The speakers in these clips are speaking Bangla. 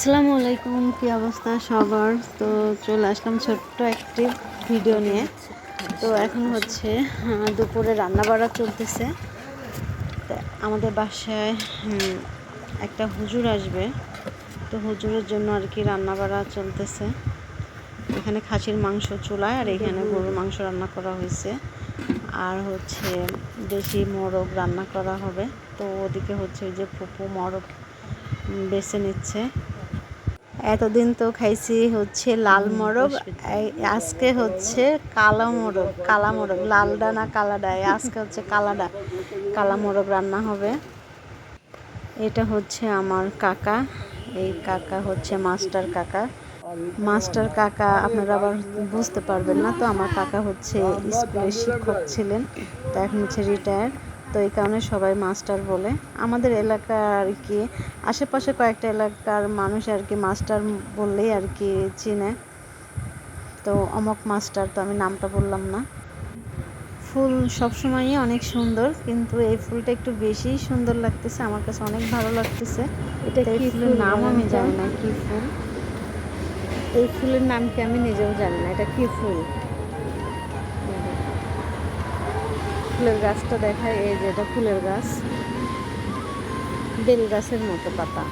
আসসালামু আলাইকুম, কি অবস্থা সবার? তো চলে আসলাম ছোট্ট একটি ভিডিও নিয়ে। তো এখন হচ্ছে দুপুরে রান্না বাড়া চলতেছে আমাদের বাসায় একটা হুজুর আসবে। তো হুজুরের জন্য আর কি রান্না বাড়া চলতেছে। এখানে খাসির মাংস চুলায় আর এখানে গরুর মাংস রান্না করা হয়েছে। আর হচ্ছে দেশি মোরগ রান্না করা হবে। তো ওদিকে হচ্ছে ওই যে পুপু মোরগ বেছে নিচ্ছে। এতদিন তো খাইছি হচ্ছে লাল মোরগ আজকে হচ্ছে কালো মোরগ কালা মোরগ লালডা না কালাডা আজকে হচ্ছে কালাডা কালা মোরগ রান্না হবে। এটা হচ্ছে আমার কাকা এই কাকা হচ্ছে মাস্টার কাকা। মাস্টার কাকা আপনারা আবার বুঝতে পারবেন না তো আমার কাকা হচ্ছে স্কুলের শিক্ষক ছিলেন তো এখন হচ্ছে রিটায়ার তো এই কারণে সবাই মাস্টার বলে। আমাদের এলাকা আর কি আশেপাশে কয়েকটা এলাকার মানুষ আর কি মাস্টার বললেই আর কি চিনে। তো অমক মাস্টার তো আমি নামটা বললাম না। ফুল সবসময়ই অনেক সুন্দর কিন্তু এই ফুলটা একটু বেশি সুন্দর লাগতেছে আমার কাছে অনেক ভালো লাগতেছে। এটা এই কি ফুলের নাম আমি জানি না কি ফুল? এই ফুলের নাম কি আমি নিজেও জানি না এটা কি ফুল? ফুলের গাছটা দেখায় এই যে এটা ফুলের গাছ। বেল গাছের মতো পাতা।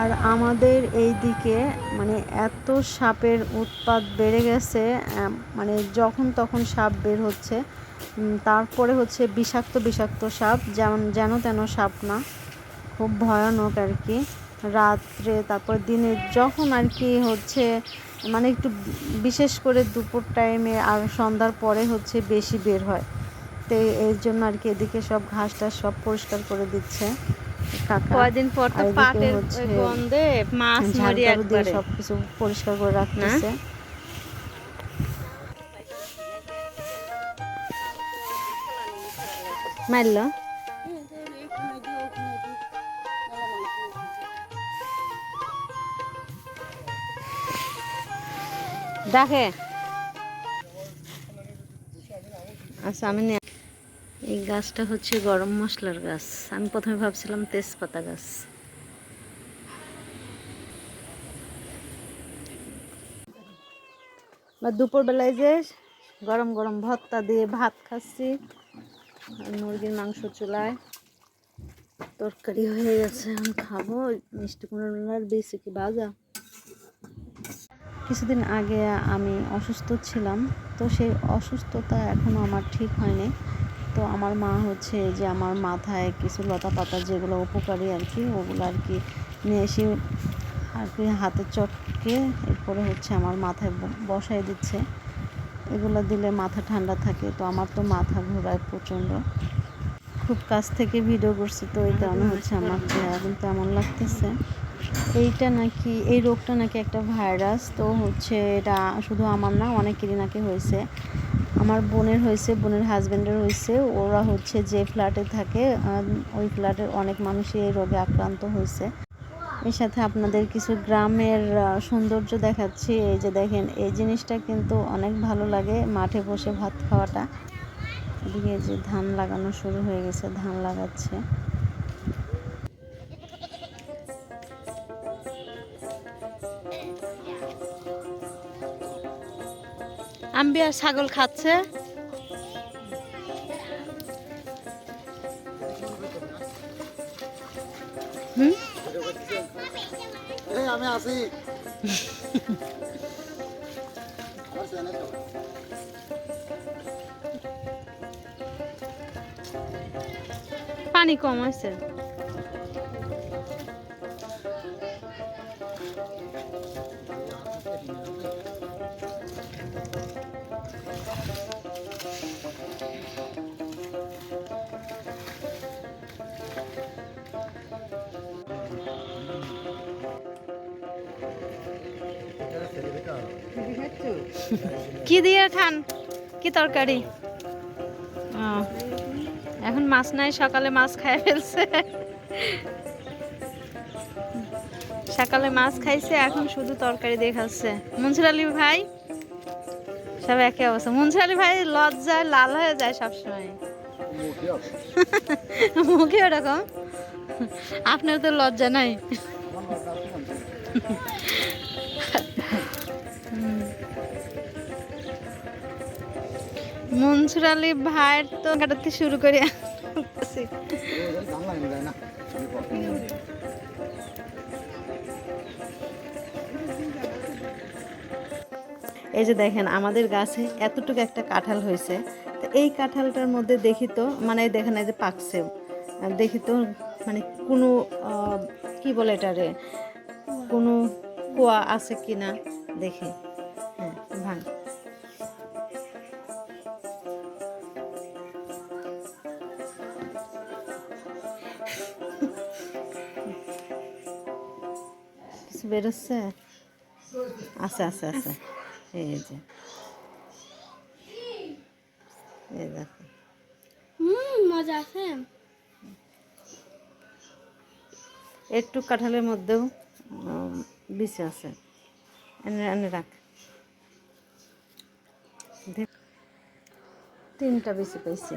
আর আমাদের এই দিকে মানে এত সাপের উৎপাত বেড়ে গেছে মানে যখন তখন সাপ বের হচ্ছে তারপরে হচ্ছে বিষাক্ত বিষাক্ত সাপ, যেমন যেন তেন সাপ না, খুব ভয়ানক আর কি। রাত্রে, তারপর দিনে যখন আর কি হচ্ছে মানে একটু বিশেষ করে দুপুর টাইমে আর সন্ধ্যার পরে হচ্ছে বেশি বের হয়। তো এর জন্য আর কি এদিকে সব ঘাস টাস সব পরিষ্কার করে দিচ্ছে। কাকা। কয়দিন পর তো পাটের গন্ধে মাছ মরি একবারে। সবকিছু পরিষ্কার করে রাখতেছে। মারল? দেখে। আচ্ছা আমি নিয়ে এই গাছটা হচ্ছে গরম মশলার গাছ। আমি প্রথমে ভাবছিলাম তেজপাতা গাছ। বা দুপুরবেলায় যে গরম গরম ভর্তা দিয়ে ভাত খাচ্ছি মুরগির মাংস চুলায় তরকারি হয়ে গেছে আমি খাব। মিষ্টি কুমড়ার বেশি কি বাজা কিছুদিন আগে আমি অসুস্থ ছিলাম, তো সেই অসুস্থতা এখনও আমার ঠিক হয়নি। আমার মা হচ্ছে যে আমার মাথায় কিছু লতা পাতা যেগুলো উপকারী আর কি, ওগুলো আর কি নিয়ে এসে আর কি হাতে চটকে এরপরে হচ্ছে আমার মাথায় ব- বসায় দিচ্ছে। এগুলো দিলে মাথা ঠান্ডা থাকে, তো আমার তো মাথা ঘোরায় প্রচণ্ড। খুব কাছ থেকে ভিডিও করছি তো, এই কারণে হচ্ছে আমার চেহারা কিন্তু এমন লাগতেছে। এইটা নাকি, এই রোগটা নাকি একটা ভাইরাস, তো হচ্ছে এটা শুধু আমার না, অনেকেরই নাকি হয়েছে। আমার বোনের হয়েছে, বোনের হাজব্যান্ডের হয়েছে। ওরা হচ্ছে যে ফ্ল্যাটে থাকে ওই ফ্ল্যাটের অনেক মানুষই এই রোগে আক্রান্ত হয়েছে। এর সাথে আপনাদের কিছু গ্রামের সৌন্দর্য দেখাচ্ছি। এই যে দেখেন, এই জিনিসটা কিন্তু অনেক ভালো লাগে মাঠে বসে ভাত খাওয়াটা। এদিকে যে ধান লাগানো শুরু হয়ে গেছে, ধান লাগাচ্ছে। আম্বি আর ছাগল খাচ্ছে। হুম? আমি আছি তো। পানি কম হয়েছে। কি দিয়ে খান? কি তরকারি? এখন মাছ নাই, সকালে মাছ খাই ফেলছে। সকালে মাছ খাইছে, এখন শুধু তরকারি দিয়ে খাচ্ছে। মনসুর আলী ভাই? সব একই অবস্থা। মনসুর আলী ভাই লজ্জায় লাল হয়ে যায় সবসময়। মুখে ওরকম? আপনার তো লজ্জা নাই। মনসুর আলী ভাইয়ের তো কাটাতে শুরু করে এই যে দেখেন, আমাদের গাছে এতটুকু একটা কাঁঠাল হয়েছে। তো এই কাঁঠালটার মধ্যে দেখি তো মানে দেখেন এই যে পাকছেও আর দেখি তো মানে কোনো কি বলে এটা রে কোনো কুয়া আছে কি না দেখি। হ্যাঁ ভাঙ। কিছু বেরোচ্ছে? আছে আছে আছে। এই যে। এই দেখো। হুম মজা আছে। একটু কাঁঠালের মধ্যেও বিষ আছে। এনে এনে রাখ। তিনটা বেশি পাইছি।